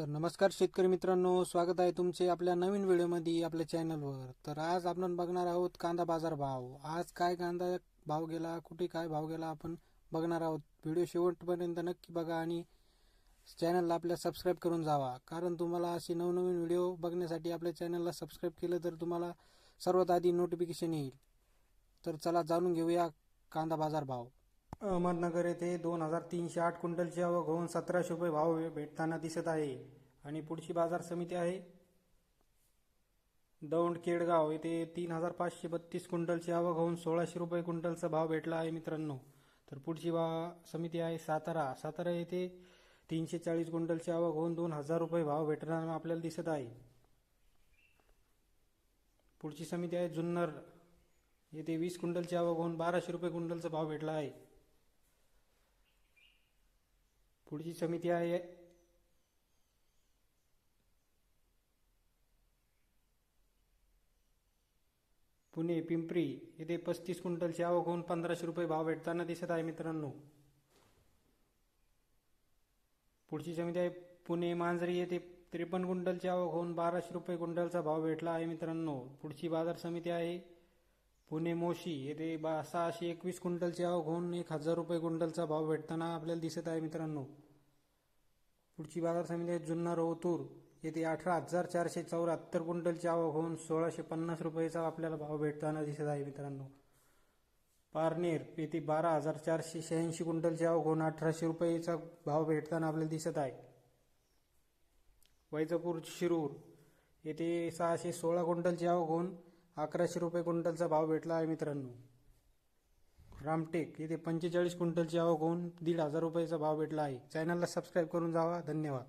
तर नमस्कार शेतकरी मित्रांनो स्वागत आहे तुमचे आपल्या नवीन व्हिडिओमध्ये आपल्या चॅनलवर. तर आज आपण बघणार आहोत कांदा बाजार भाव. आज काय कांदा भाव गेला कुठे काय भाव गेला आपण बघणार आहोत. व्हिडिओ शेवटपर्यंत नक्की बघा आणि चॅनलला आपल्या सबस्क्राईब करून जावा. कारण तुम्हाला असे नवनवीन व्हिडिओ बघण्यासाठी आपल्या चॅनलला सबस्क्राईब केलं तर तुम्हाला सर्वात आधी नोटिफिकेशन येईल. तर चला जाणून घेऊया कांदा बाजार भाव. अहमदनगर येथे दोन हजार तीनशे आठ क्विंटलची आवक होऊन सतराशे रुपये भाव भेटताना दिसत आहे. आणि पुढची बाजार समिती आहे. दौंड केडगाव येथे तीन हजार पाचशे बत्तीस क्विंटलची आवक होऊन सोळाशे रुपये क्विंटलचा भाव भेटला आहे मित्रांनो. तर पुढची बा समिती आहे सातारा. सातारा येथे तीनशे चाळीस क्विंटलची आवक होऊन दोन हजार रुपये भाव भेटताना आपल्याला दिसत आहे. पुढची समिती आहे जुन्नर. येथे वीस क्विंटलची आवक होऊन बाराशे रुपये क्विंटलचा भाव भेटला आहे. पुढची समिती आहे. पुणे पिंपरी येथे पस्तीस क्विंटलची आवक होऊन पंधराशे रुपये भाव भेटताना दिसत आहे मित्रांनो. पुढची समिती आहे. पुणे मांजरी येथे त्रेपन्न क्विंटलची आवक होऊन बाराशे रुपये क्विंटलचा भाव भेटला आहे मित्रांनो. पुढची बाजार समिती आहे. पुणे मोशी येथे बा सहाशे एकवीस क्विंटलची आवक होऊन एक हजार रुपये क्विंटलचा भाव भेटताना आपल्याला दिसत आहे मित्रांनो. पुढची बाजार समिती आहे जुन्नर ओतूर. येथे अठरा हजार चारशे चौऱ्याहत्तर क्विंटलची आवक होऊन सोळाशे पन्नास रुपयेचा आपल्याला भाव भेटताना दिसत आहे मित्रांनो. पारनेर येथे बारा हजार चारशे शहाऐंशी क्विंटलची आवक होऊन अठराशे रुपयेचा भाव भेटताना आपल्याला दिसत आहे. वैजापूर शिरूर. येथे सहाशे सोळा क्विंटलची आवक होऊन अकराशे रुपये क्विंटलचा भाव भेटला आहे मित्रांनो. रामटेक येथे पंचेचाळीस क्विंटलची आवक होऊन दीड हजार रुपयाचा भाव भेटला आहे. चॅनलला सबस्क्राईब करून जावा. धन्यवाद.